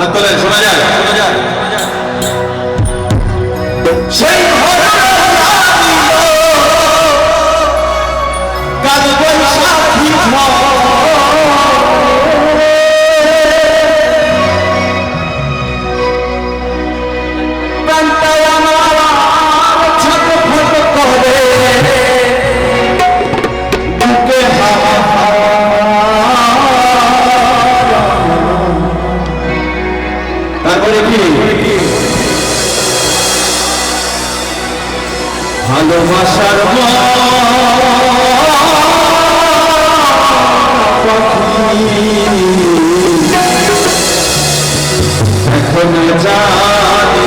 হাত তোলেন শোনা যায়? সেই কাল বৈশাখী প্রান্তায় ভালোবাসার এখন জানি